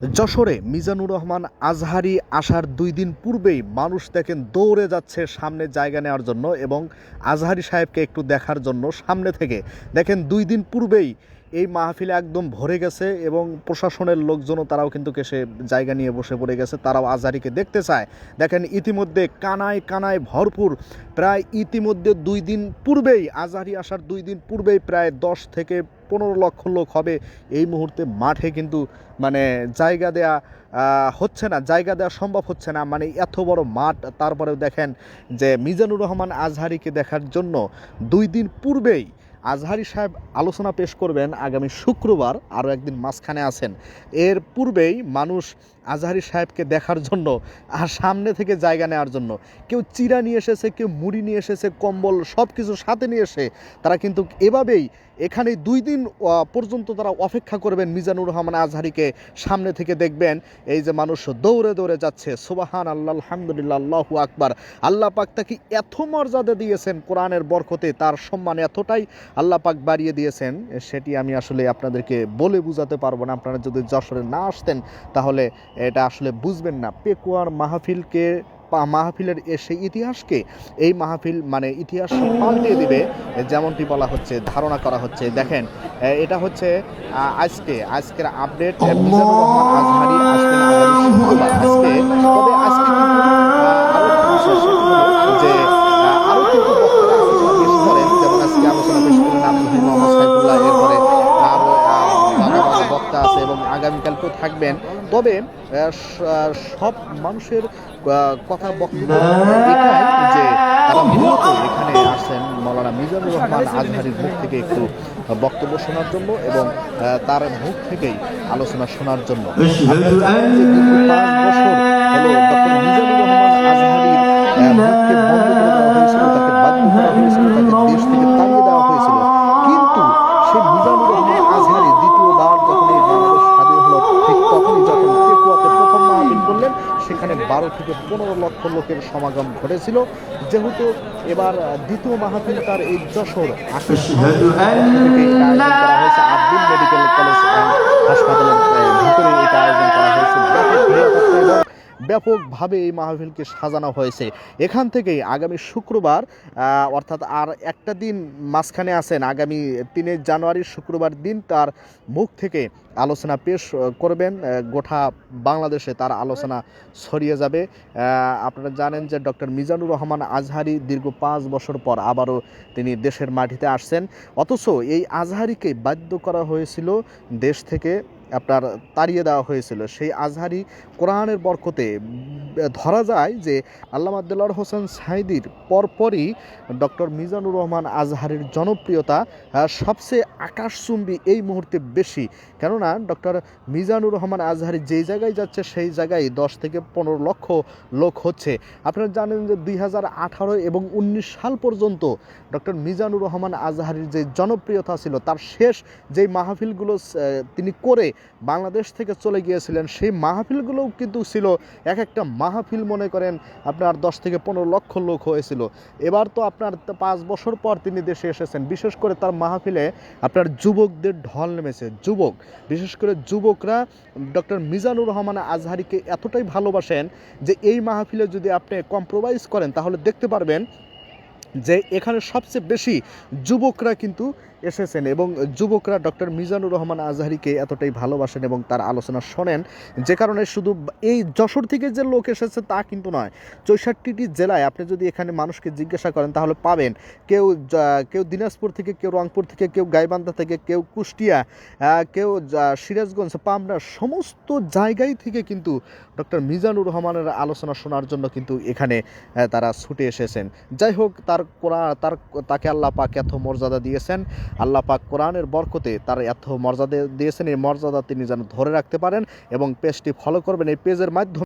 যশোরে মিজানুর রহমান আজহারি আসার দুই দিন পূর্বেই মানুষ দেখেন দৌড়ে যাচ্ছে সামনে জায়গা নেওয়ার জন্য এবং আজহারি সাহেবকে একটু দেখার জন্য সামনে থেকে। দেখেন দুই দিন পূর্বেই এই মাহফিলে একদম ভরে গেছে এবং প্রশাসনের লোকজনও তারাও কিন্তু এসে জায়গা নিয়ে বসে পড়ে গেছে, তারাও আজহারিকে দেখতে চায়। দেখেন ইতিমধ্যে কানায় কানায় ভরপুর, প্রায় ইতিমধ্যে দুই দিন পূর্বেই, আজহারি আসার দুই দিন পূর্বেই প্রায় দশ থেকে পনেরো লক্ষ লোক হবে। এই মুহূর্তে মাঠে কিন্তু মানে জায়গা দেয়া হচ্ছে না, জায়গা দেওয়া সম্ভব হচ্ছে না। মানে এত বড় মাঠ, তারপরেও দেখেন যে মিজানুর রহমান আজহারিকে দেখার জন্য দুই দিন পূর্বেই আজহারি সাহেব আলোচনা পেশ করবেন আগামী শুক্রবার আরও একদিন মাঝখানে আছেন। এর পূর্বেই মানুষ আজহারি সাহেবকে দেখার জন্য আর সামনে থেকে জায়গা নেওয়ার জন্য। কেউ চিরা নিয়ে এসেছে, কেউ মুড়ি নিয়ে এসেছে, কম্বল সব কিছু সাথে নিয়ে এসে তারা কিন্তু এভাবেই এখানে দুই দিন পর্যন্ত তারা অপেক্ষা করবেন মিজানুর রহমান আজহারিকে সামনে থেকে দেখবেন। এই যে মানুষ দৌড়ে দৌড়ে যাচ্ছে সুবাহান আল্লাহ আলহামদুলিল্লাহ, আল্লাহু আকবার। আল্লাহ পাক তাকে এত মর্যাদা দিয়েছেন কোরআনের বরকতে, তার সম্মান এতটাই আল্লাহ পাক বাড়িয়ে দিয়েছেন, সেটি আমি আসলে আপনাদেরকে বলে বোঝাতে পারব না। আপনারা যদি যশোরে না আসতেন, তাহলে এটা আসলে বুঝবেন না। পেকুয়ার মাহফিলকে মাহফিলের এ সেই ইতিহাসকে এই মাহফিল মানে ইতিহাস পাল্টে দিবে যেমনটি বলা হচ্ছে ধারণা করা হচ্ছে। দেখেন এটা হচ্ছে আজকে আজকের আপডেট আজকে তবে আজকে যে আ, আরও কিন্তু পেশ করেন। যেমন আজকে আলোচনা পেশ করেন আব্দুল মোহাম্মদ সাইফুল্লাহ এরপরে আরও আ, ভালো ভালো বক্তা আছে এবং আগামীকালকেও থাকবেন। তবে সব মানুষের কথা বক্তব্য যে এখানে আসেন মৌলানা মিজানুর রহমান আজহারির মুখ থেকে একটু বক্তব্য শোনার জন্য এবং তার মুখ থেকেই আলোচনা শোনার জন্য। তাকে বাধ্য করা হয়েছিল তাকে দেশ থেকে সেখানে বারো থেকে পনেরো লক্ষ লোকের সমাগম ঘটেছিল। যেহেতু এবার দ্বিতীয় মাহাতুল তার এই যশোর মেডিকেল কলেজ হাসপাতালের ভিতরে এটা আয়োজন করা হয়েছে। ব্যাপকভাবে এই মাহফিলকে সাজানো হয়েছে। এখান থেকেই আগামী শুক্রবার অর্থাৎ আর একটা দিন মাঝখানে আছেন, আগামী তিনে জানুয়ারি শুক্রবার দিন তার মুখ থেকে আলোচনা পেশ করবেন গোটা বাংলাদেশে তার আলোচনা ছড়িয়ে যাবে। আপনারা জানেন যে ডক্টর মিজানুর রহমান আজহারি দীর্ঘ পাঁচ বছর পর আবারও তিনি দেশের মাটিতে আসছেন। অথচ এই আজহারিকে বাধ্য করা হয়েছিল দেশ থেকে আপনার তাড়িয়ে দেওয়া হয়েছিল। সেই আজহারি কোরআনের বরকতে ধরা যায় যে আল্লামা আবদুল্লাহ হোসেন সাইদির পরপরই ডক্টর মিজানুর রহমান আজহারির জনপ্রিয়তা সবচেয়ে আকাশচুম্বী এই মুহূর্তে বেশি। কেননা ডক্টর মিজানুর রহমান আজহারি যেই জায়গায় যাচ্ছে, সেই জায়গায় দশ থেকে পনেরো লক্ষ লোক হচ্ছে। আপনারা জানেন যে দুই হাজার আঠারো এবং উনিশ সাল পর্যন্ত ডক্টর মিজানুর রহমান আজহারির যে জনপ্রিয়তা ছিল, তার শেষ যেই মাহফিলগুলো তিনি করে বাংলাদেশ থেকে চলে গিয়েছিলেন। সেই মাহফিলগুলোও কিন্তু ছিল এক একটা মাহফিল, মনে করেন আপনার দশ থেকে পনেরো লক্ষ লোক হয়েছিল। এবার তো আপনার পাঁচ বছর পর তিনি দেশে এসেছেন। বিশেষ করে তার মাহফিলে আপনার যুবকদের ঢল নেমেছে। যুবক, বিশেষ করে যুবকরা ডক্টর মিজানুর রহমান আজহারিকে এতটাই ভালোবাসেন যে এই মাহফিলে যদি আপনি কম্প্রোমাইজ করেন, তাহলে দেখতে পারবেন যে এখানে সবচেয়ে বেশি যুবকরা কিন্তু এসেছেন এবং যুবকরা ডক্টর মিজানুর রহমান আজহারিকে এতটাই ভালোবাসেন এবং তার আলোচনা শোনেন, যে কারণে শুধু এই যশোর থেকে যে লোক এসেছে তা কিন্তু নয়, চৌষট্টিটি জেলায় আপনি যদি এখানে মানুষকে জিজ্ঞাসা করেন তাহলে পাবেন। কেউ কেউ দিনাজপুর থেকে, কেউ রংপুর থেকে, কেউ গাইবান্ধা থেকে, কেউ কুষ্টিয়া কেউ সিরাজগঞ্জ, পাবনা, সমস্ত জায়গায় থেকে কিন্তু ডক্টর মিজানুর রহমানের আলোচনা শোনার জন্য কিন্তু এখানে তারা ছুটে এসেছেন। যাই হোক, তার তার, তাকে আল্লাহ পাক এত মর্যাদা দিয়েছেন। আল্লাহ পাক কোরআনের বরকতে তার এত মর্যাদা দিয়েছেন, এই মর্যাদা তিনি যেন ধরে রাখতে পারেন এবং পেজটি ফলো করবেন। এই পেজের মাধ্যমে